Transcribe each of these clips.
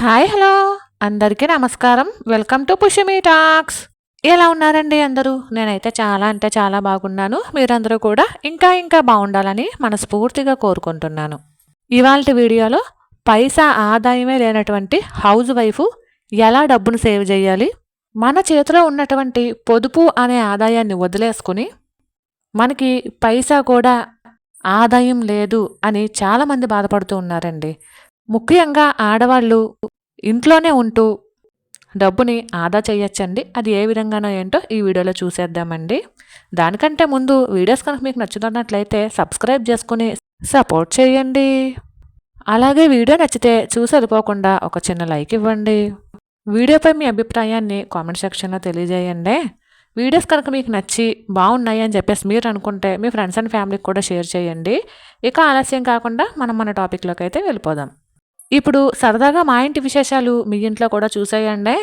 Hi hello. అందరికీ నమస్కారం. Welcome to Pushami talks. ఎలా ఉన్నారండి అందరూ? నేనైతే చాలా అంటే చాలా బాగున్నాను. మీరందరూ కూడా ఇంకా ఇంకా బాగుండాలని మనస్ఫూర్తిగా కోరుకుంటున్నాను. ఇవాళ వీడియోలో పైసా ఆదాయమే లేనటువంటి హౌస్ వైఫ్ ఎలా డబ్బును సేవ్ చేయాలి? మన చేతిలో ఉన్నటువంటి పొదుపు అనే ఆదాయాన్ని వదిలేసుకుని మనకి పైసా కూడా ఆదాయం లేదు అని చాలామంది బాధపడుతూ ఉన్నారండి. ముఖ్యంగా ఆడవాళ్ళు ఇంట్లోనే ఉంటూ డబ్బుని ఆదా చేయొచ్చండి. అది ఏ విధంగానో ఏంటో ఈ వీడియోలో చూసేద్దామండి. దానికంటే ముందు వీడియోస్ కనుక మీకు నచ్చుతున్నట్లయితే సబ్స్క్రైబ్ చేసుకుని సపోర్ట్ చేయండి. అలాగే వీడియో నచ్చితే చూసి వెళ్ళిపోకుండా ఒక చిన్న లైక్ ఇవ్వండి. వీడియోపై మీ అభిప్రాయాన్ని కామెంట్ సెక్షన్లో తెలియజేయండి. వీడియోస్ కనుక మీకు నచ్చి బాగున్నాయి అని చెప్పేసి మీరు అనుకుంటే మీ ఫ్రెండ్స్ అండ్ ఫ్యామిలీకి కూడా షేర్ చేయండి. ఇక ఆలస్యం కాకుండా మనం మన టాపిక్లోకి అయితే వెళ్ళిపోదాం. ఇప్పుడు సరదాగా మా ఇంటి విశేషాలు మీ ఇంట్లో కూడా చూసేయండి.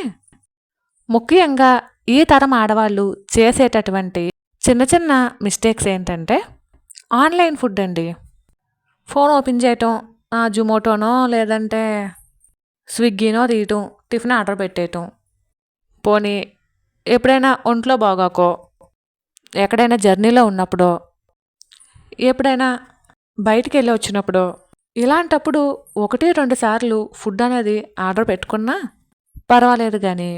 ముఖ్యంగా ఈ తరం ఆడవాళ్ళు చేసేటటువంటి చిన్న చిన్న మిస్టేక్స్ ఏంటంటే ఆన్లైన్ ఫుడ్ అండి. ఫోన్ ఓపెన్ చేయటం జొమాటోనో లేదంటే స్విగ్గీనో తీయటం టిఫిన్ ఆర్డర్ పెట్టేయటం. పోనీ ఎప్పుడైనా ఒంట్లో బాగాకో ఎక్కడైనా జర్నీలో ఉన్నప్పుడో ఎప్పుడైనా బయటికి వెళ్ళి వచ్చినప్పుడో ఇలాంటప్పుడు ఒకటి రెండు సార్లు ఫుడ్ అనేది ఆర్డర్ పెట్టుకున్నా పర్వాలేదు కానీ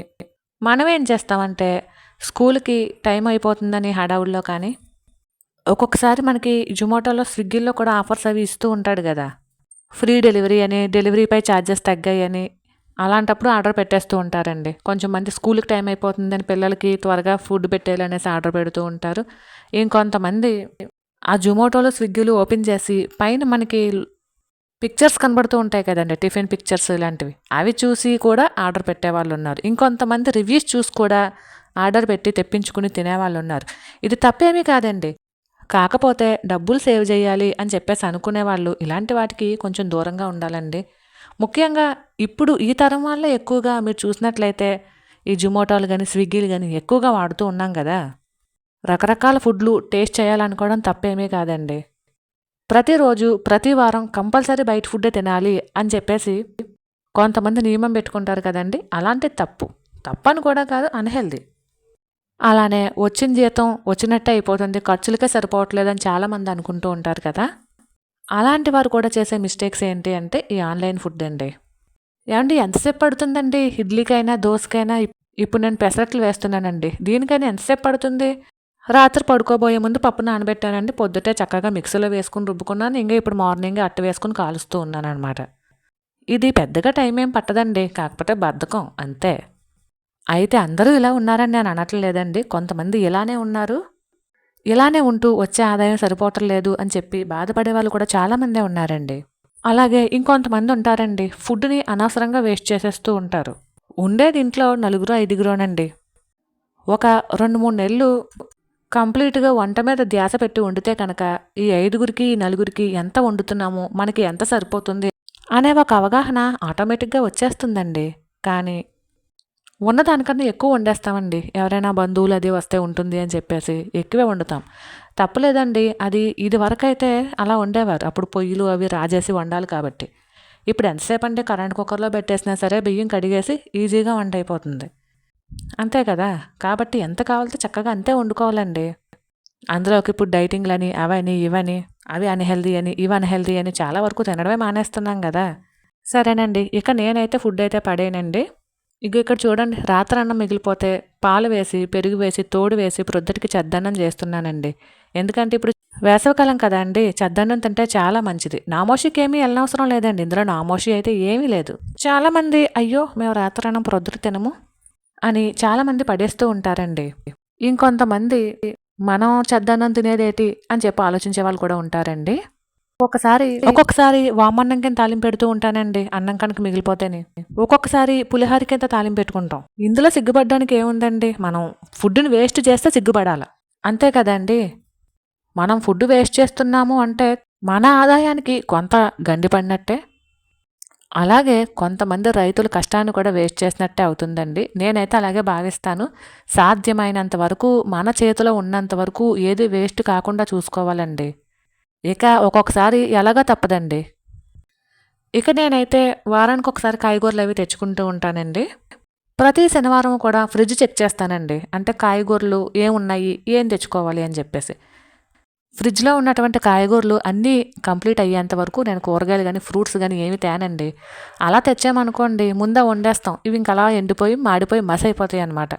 మనం ఏం చేస్తామంటే స్కూల్కి టైం అయిపోతుందని హడావుల్లో కానీ ఒక్కొక్కసారి మనకి జొమాటోలో స్విగ్గీలో కూడా ఆఫర్స్ అవి ఇస్తూ ఉంటాడు కదా. ఫ్రీ డెలివరీ అని డెలివరీపై ఛార్జెస్ తగ్గాయి అని అలాంటప్పుడు ఆర్డర్ పెట్టేస్తూ ఉంటారండి. కొంచెం మంది స్కూల్కి టైం అయిపోతుందని పిల్లలకి త్వరగా ఫుడ్ పెట్టేయాలనేసి ఆర్డర్ పెడుతూ ఉంటారు. ఇంకొంతమంది ఆ జొమాటోలో స్విగ్గీలు ఓపెన్ చేసి పైన మనకి పిక్చర్స్ కనబడుతూ ఉంటాయి కదండి టిఫిన్ పిక్చర్స్ ఇలాంటివి అవి చూసి కూడా ఆర్డర్ పెట్టేవాళ్ళు ఉన్నారు. ఇంకొంతమంది రివ్యూస్ చూసి కూడా ఆర్డర్ పెట్టి తెప్పించుకుని తినేవాళ్ళు ఉన్నారు. ఇది తప్పేమీ కాదండి. కాకపోతే డబ్బులు సేవ్ చేయాలి అని చెప్పేసి అనుకునే వాళ్ళు ఇలాంటి వాటికి కొంచెం దూరంగా ఉండాలండి. ముఖ్యంగా ఇప్పుడు ఈ తరం వాళ్ళే ఎక్కువగా మీరు చూసినట్లయితే ఈ జొమాటోలు కానీ స్విగ్గీలు కానీ ఎక్కువగా వాడుతూ ఉన్నాం కదా. రకరకాల ఫుడ్లు టేస్ట్ చేయాలనుకోవడం తప్పేమీ కాదండి. ప్రతిరోజు ప్రతి వారం కంపల్సరీ బయట ఫుడ్డే తినాలి అని చెప్పేసి కొంతమంది నియమం పెట్టుకుంటారు కదండి. అలాంటి తప్పు. తప్పని కూడా కాదు అన్హెల్దీ అలానే వచ్చిన జీతం వచ్చినట్టే అయిపోతుంది. ఖర్చులకే సరిపోవట్లేదని చాలామంది అనుకుంటూ ఉంటారు కదా. అలాంటి వారు కూడా చేసే మిస్టేక్స్ ఏంటి అంటే ఈ ఆన్లైన్ ఫుడ్ అండి. ఏమండి ఎంతసేపు పడుతుందండి? ఇడ్లీకైనా దోసకైనా? ఇప్పుడు నేను పెసరట్లు వేస్తున్నానండి. దీనికైనా ఎంతసేపు పడుతుంది? రాత్రి పడుకోబోయే ముందు పప్పు నానబెట్టానండి. పొద్దుటే చక్కగా మిక్సీలో వేసుకుని రుబ్బుకున్నాను. ఇంకా ఇప్పుడు మార్నింగ్ అట్ట వేసుకుని కాలుస్తూ ఉన్నాను అనమాట ఇది పెద్దగా టైం ఏం పట్టదండి. కాకపోతే బద్ధకం అంతే. అయితే అందరూ ఇలా ఉన్నారని నేను అనట్లేదండి. కొంతమంది ఇలానే ఉన్నారు. ఇలానే ఉంటూ వచ్చే ఆదాయం సరిపోవటం లేదు అని చెప్పి బాధపడే వాళ్ళు కూడా చాలామందే ఉన్నారండి. అలాగే ఇంకొంతమంది ఉంటారండి. ఫుడ్ని అనవసరంగా వేస్ట్ చేసేస్తూ ఉంటారు. ఉండేది ఇంట్లో నలుగురు ఐదుగురోనండి. ఒక రెండు మూడు నెలలు కంప్లీట్గా వంట మీద ధ్యాస పెట్టి వండితే కనుక ఈ ఐదుగురికి ఈ నలుగురికి ఎంత వండుతున్నామో మనకి ఎంత సరిపోతుంది అనే ఒక అవగాహన ఆటోమేటిక్గా వచ్చేస్తుందండి. కానీ ఉన్నదానికన్నా ఎక్కువ వండేస్తామండి. ఎవరైనా బంధువులు అది వస్తే ఉంటుంది అని చెప్పేసి ఎక్కువే వండుతాం. తప్పలేదండి అది ఇది వరకైతే అలా వండేవారు. అప్పుడు పొయ్యిలు అవి రాజేసి వండాలి కాబట్టి. ఇప్పుడు ఎంతసేపు అంటే కరెంట్ కుక్కర్లో పెట్టేసినా సరే బియ్యం కడిగేసి ఈజీగా వంట అయిపోతుంది. అంతే కదా? కాబట్టి ఎంత కావాలితే చక్కగా అంతే వండుకోవాలండి. అందులోకి ఇప్పుడు డైటింగ్లని అవని ఇవని అవి అన్హెల్దీ అని ఇవి అన్హెల్దీ అని చాలా వరకు తినడమే మానేస్తున్నాం కదా? సరేనండి ఇక నేనైతే ఫుడ్ అయితే పడేనండి ఇక ఇక్కడ చూడండి రాత్రి అన్నం మిగిలిపోతే పాలు వేసి పెరుగు వేసి తోడు వేసి ప్రొద్దుటికి చద్దన్నం చేస్తున్నానండి. ఎందుకంటే ఇప్పుడు వేసవికాలం కదా అండి చద్దన్నం తింటే చాలా మంచిది. నామోషికి ఏమీ వెళ్ళనవసరం లేదండి ఇందులో నామోషి అయితే ఏమీ లేదు. చాలామంది అయ్యో మేము రాత్రి అన్నం ప్రొద్దుట తినము. అని చాలామంది పడేస్తూ ఉంటారండి. ఇంకొంతమంది మనం చెద్దన్నం తినేదేటి అని చెప్పి ఆలోచించే వాళ్ళు కూడా ఉంటారండి. ఒక్కొక్కసారి ఒక్కొక్కసారి వామన్నం కింద తాలింపు పెడుతూ ఉంటానండి అన్నం కనుక మిగిలిపోతేనే. ఒక్కొక్కసారి పులిహార కింద తాలింపు పెట్టుకుంటాం. ఇందులో సిగ్గుపడడానికి ఏముందండి? మనం ఫుడ్ని వేస్ట్ చేస్తే సిగ్గుపడాలి. అంతే కదండి? మనం ఫుడ్ వేస్ట్ చేస్తున్నాము అంటే మన ఆదాయానికి కొంత గండి పడినట్టే అలాగే కొంతమంది రైతులు కష్టాన్ని కూడా వేస్ట్ చేసినట్టే అవుతుందండి. నేనైతే అలాగే భావిస్తాను. సాధ్యమైనంత వరకు మన చేతిలో ఉన్నంత వరకు ఏది వేస్ట్ కాకుండా చూసుకోవాలండి. ఇక ఒక్కొక్కసారి ఎలాగో తప్పదండి. ఇక నేనైతే వారానికి ఒకసారి కాయగూరలు అవి తెచ్చుకుంటూ ఉంటానండి. ప్రతి శనివారం కూడా ఫ్రిడ్జ్ చెక్ చేస్తానండి. అంటే కాయగూరలు ఏమున్నాయి ఏం తెచ్చుకోవాలి అని చెప్పేసి. ఫ్రిడ్జ్లో ఉన్నటువంటి కాయగూరలు అన్నీ కంప్లీట్ అయ్యేంత వరకు నేను కూరగాయలు కానీ ఫ్రూట్స్ కానీ ఏమి తేనండి. అలా తెచ్చామనుకోండి ముందే వండేస్తాం. ఇవి ఇంకా అలా ఎండిపోయి మాడిపోయి మస అయిపోతాయి అన్నమాట.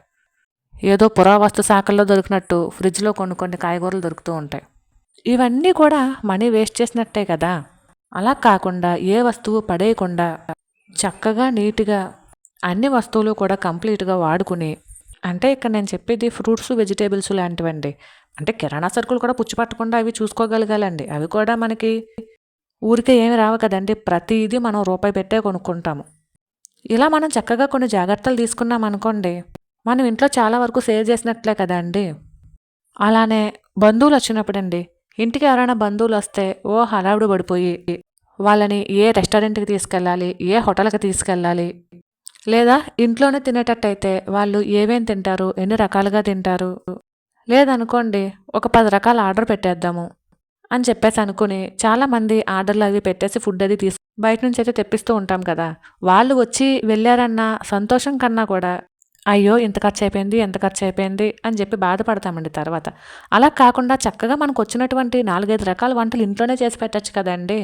ఏదో పురావస్తు శాఖల్లో దొరికినట్టు ఫ్రిడ్జ్లో కొన్ని కొన్ని కాయగూరలు దొరుకుతూ ఉంటాయి. ఇవన్నీ కూడా మనీ వేస్ట్ చేసినట్టే కదా. అలా కాకుండా ఏ వస్తువు పడేయకుండా చక్కగా నీట్గా అన్ని వస్తువులు కూడా కంప్లీట్గా వాడుకుని అంటే ఇక్కడ నేను చెప్పేది ఫ్రూట్స్ వెజిటేబుల్స్ లాంటివండి. అంటే కిరాణా సరుకులు కూడా పుచ్చిపట్టకుండా అవి చూసుకోగలగాలండి. అవి కూడా మనకి ఊరికే ఏమి రావు కదండి. ప్రతిదీ మనం రూపాయి పెట్టే కొనుక్కుంటాము. ఇలా మనం చక్కగా కొన్ని జాగ్రత్తలు తీసుకున్నాం అనుకోండి మనం ఇంట్లో చాలా వరకు సేవ్ చేసినట్లే కదండి. అలానే బంధువులు వచ్చినప్పుడండి ఇంటికి ఎవరైనా బంధువులు వస్తే ఓ హడావుడు పడిపోయి వాళ్ళని ఏ రెస్టారెంట్కి తీసుకెళ్ళాలి ఏ హోటల్కి తీసుకెళ్ళాలి లేదా ఇంట్లోనే తినేటట్టయితే వాళ్ళు ఏమేం తింటారు ఎన్ని రకాలుగా తింటారు లేదనుకోండి ఒక పది రకాల ఆర్డర్ పెట్టేద్దాము అని చెప్పేసి అనుకుని చాలామంది ఆర్డర్లు అవి పెట్టేసి ఫుడ్ అది తీసు బయట నుంచి అయితే తెప్పిస్తూ ఉంటాం కదా. వాళ్ళు వచ్చి వెళ్ళారన్న సంతోషం కన్నా కూడా అయ్యో ఇంత ఖర్చు అయిపోయింది ఎంత ఖర్చు అయిపోయింది అని చెప్పి బాధపడతామండి తర్వాత. అలా కాకుండా చక్కగా మనకు వచ్చినటువంటి నాలుగైదు రకాల వంటలు ఇంట్లోనే చేసి పెట్టచ్చు కదండి.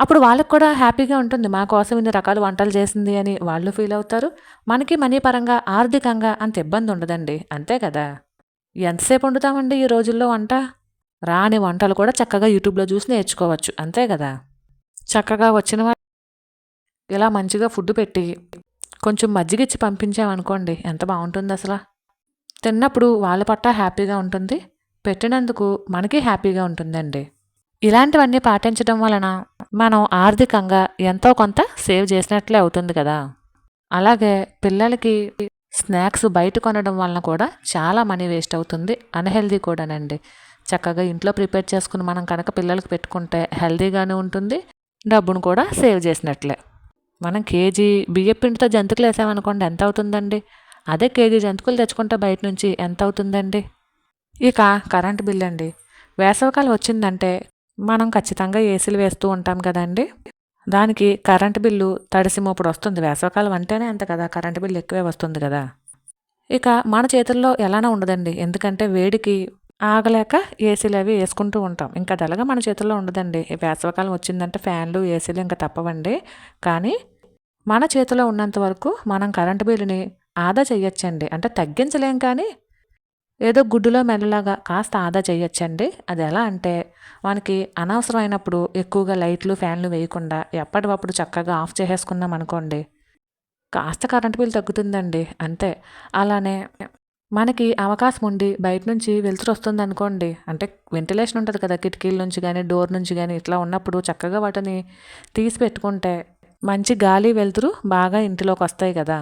అప్పుడు వాళ్ళకి కూడా హ్యాపీగా ఉంటుంది మా కోసం ఇన్ని రకాల వంటలు చేసింది అని వాళ్ళు ఫీల్ అవుతారు. మనకి మనీ పరంగా ఆర్థికంగా అంత ఇబ్బంది ఉండదండి అంతే కదా. ఎంతసేపు వండుతామండి ఈ రోజుల్లో వంట? రాని వంటలు కూడా చక్కగా యూట్యూబ్లో చూసి నేర్చుకోవచ్చు అంతే కదా? చక్కగా వచ్చిన వాళ్ళు ఇలా మంచిగా ఫుడ్ పెట్టి కొంచెం మజ్జిగ ఇచ్చి పంపించామనుకోండి ఎంత బాగుంటుంది అసలు తిన్నప్పుడు వాళ్ళ పట్ట హ్యాపీగా ఉంటుంది పెట్టినందుకు మనకి హ్యాపీగా ఉంటుందండి. ఇలాంటివన్నీ పాటించడం వలన మనం ఆర్థికంగా ఎంతో కొంత సేవ్ చేసినట్లే అవుతుంది కదా? అలాగే పిల్లలకి స్నాక్స్ బయట కొనడం వలన కూడా చాలా మనీ వేస్ట్ అవుతుంది. అన్హెల్దీ కూడానండి. చక్కగా ఇంట్లో ప్రిపేర్ చేసుకుని మనం కనుక పిల్లలకి పెట్టుకుంటే హెల్దీగానే ఉంటుంది. డబ్బును కూడా సేవ్ చేసినట్లే. మనం కేజీ బియ్యం పిండితో వేసామనుకోండి ఎంత అవుతుందండి? అదే కేజీ జంతికలు తెచ్చుకుంటే బయట నుంచి ఎంత అవుతుందండి? ఇక కరెంట్ బిల్ అండి వేసవికాలం వచ్చిందంటే మనం ఖచ్చితంగా ఏసీలు వేస్తూ ఉంటాం కదండి. దానికి కరెంటు బిల్లు తడిసిమోపుడు వస్తుంది. వేసవికాలం అంటేనే అంత కదా కరెంటు బిల్లు ఎక్కువే వస్తుంది కదా. ఇక మన చేతుల్లో ఎలానే ఉండదండి. ఎందుకంటే వేడికి ఆగలేక ఏసీలు అవి వేసుకుంటూ ఉంటాం. ఇంకా అది మన చేతుల్లో ఉండదండి. వేసవకాలం వేసవికాలం వచ్చిందంటే ఫ్యాన్లు ఏసీలు ఇంకా తప్పవండి. కానీ మన చేతిలో ఉన్నంత వరకు మనం కరెంటు బిల్లుని ఆదా చేయొచ్చండి అంటే తగ్గించలేం కానీ ఏదో గుడ్డులో మెల్లలాగా కాస్త ఆదా చేయొచ్చండి. అది ఎలా అంటే మనకి అనవసరమైనప్పుడు ఎక్కువగా లైట్లు ఫ్యాన్లు వేయకుండా ఎప్పటికప్పుడు చక్కగా ఆఫ్ చేసేసుకున్నాం అనుకోండి కాస్త కరెంటు బిల్ తగ్గుతుందండి. అంతే. అలానే మనకి అవకాశం ఉండి బయట నుంచి వెలుతురు వస్తుంది అనుకోండి అంటే వెంటిలేషన్ ఉంటుంది కదా కిటికీల నుంచి కానీ డోర్ నుంచి కానీ ఇట్లా ఉన్నప్పుడు చక్కగా వాటిని తీసి పెట్టుకుంటే మంచి గాలి వెలుతురు బాగా ఇంటిలోకి వస్తాయి కదా.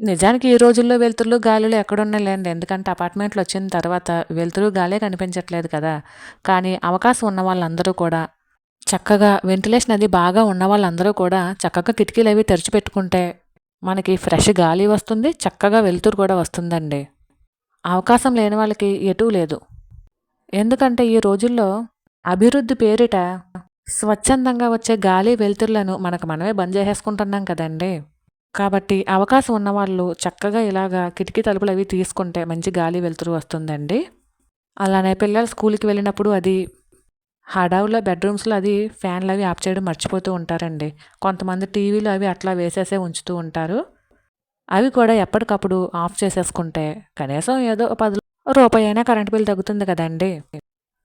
నిజానికి ఈ రోజుల్లో వెలుతురులు గాలులు ఎక్కడున్నాయిలేండి ఎందుకంటే అపార్ట్మెంట్లు వచ్చిన తర్వాత వెలుతురు గాలే కనిపించట్లేదు కదా. కానీ అవకాశం ఉన్న వాళ్ళందరూ కూడా చక్కగా వెంటిలేషన్ అది బాగా ఉన్న వాళ్ళందరూ కూడా చక్కగా కిటికీలు అవి తెరిచిపెట్టుకుంటే మనకి ఫ్రెష్ గాలి వస్తుంది చక్కగా వెలుతురు కూడా వస్తుందండి. అవకాశం లేని వాళ్ళకి ఎటూ లేదు. ఎందుకంటే ఈ రోజుల్లో అభివృద్ధి పేరిట స్వచ్ఛందంగా వచ్చే గాలి వెలుతురులను మనకు మనమే బంద్ చేసేసుకుంటున్నాం కదండి. కాబట్టి అవకాశం ఉన్నవాళ్ళు చక్కగా ఇలాగా కిటికీ తలుపులు అవి తీసుకుంటే మంచి గాలి వెలుతురు వస్తుందండి. అలానే పిల్లలు స్కూల్కి వెళ్ళినప్పుడు అది హడావులో బెడ్రూమ్స్లో అది ఫ్యాన్లు అవి ఆఫ్ చేయడం మర్చిపోతూ ఉంటారండి. కొంతమంది టీవీలు అవి అట్లా వేసేసే ఉంచుతూ ఉంటారు. అవి కూడా ఎప్పటికప్పుడు ఆఫ్ చేసేసుకుంటే కనీసం ఏదో పది రూపాయి అయినా కరెంట్ బిల్ తగ్గుతుంది కదండి.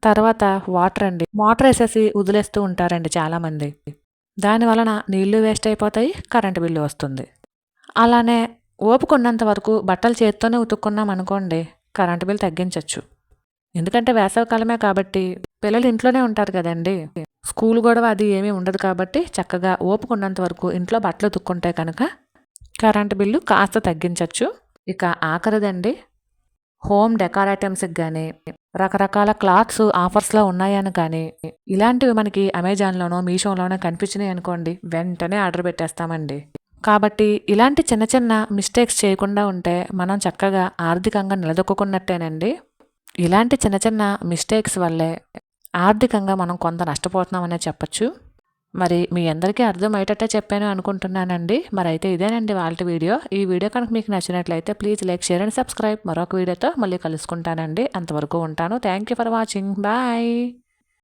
తర్వాత వాటర్ అండి. మోటార్ వేసేసి వదిలేస్తూ ఉంటారండి చాలామంది. దాని వలన నీళ్ళు వేస్ట్ అయిపోతాయి కరెంటు బిల్లు వస్తుంది. అలానే ఓపుకున్నంత వరకు బట్టలు చేత్తోనే ఉతుక్కున్నాం అనుకోండి కరెంటు బిల్ తగ్గించవచ్చు ఎందుకంటే వేసవికాలమే కాబట్టి పిల్లలు ఇంట్లోనే ఉంటారు కదండి. స్కూల్ గొడవ అది ఏమీ ఉండదు కాబట్టి చక్కగా ఓపుకున్నంత వరకు ఇంట్లో బట్టలు ఉతుక్కుంటే కనుక కరెంటు బిల్లు కాస్త తగ్గించవచ్చు ఇక ఆఖరిదండి హోమ్ డెకార్ ఐటమ్స్కి కానీ రకరకాల క్లాత్స్ ఆఫర్స్లో ఉన్నాయని కానీ ఇలాంటివి మనకి అమెజాన్లోనో మీషోలోనో కనిపించినాయి అనుకోండి వెంటనే ఆర్డర్ పెట్టేస్తామండి. కాబట్టి ఇలాంటి చిన్న చిన్న మిస్టేక్స్ చేయకుండా ఉంటే మనం చక్కగా ఆర్థికంగా నిలదొక్కున్నట్టేనండి ఇలాంటి చిన్న చిన్న మిస్టేక్స్ వల్లే ఆర్థికంగా మనం కొంత నష్టపోతున్నామనే చెప్పచ్చు. మరి మీ అందరికీ అర్థమయ్యేటట్టే చెప్పాను అనుకుంటున్నానండి. మరి అయితే ఇదేనండి వాళ్ళ వీడియో. ఈ వీడియో కనుక మీకు నచ్చినట్లయితే please like share and subscribe మరొక వీడియోతో మళ్ళీ కలుసుకుంటానండి. అంతవరకు ఉంటాను. Thank you for watching bye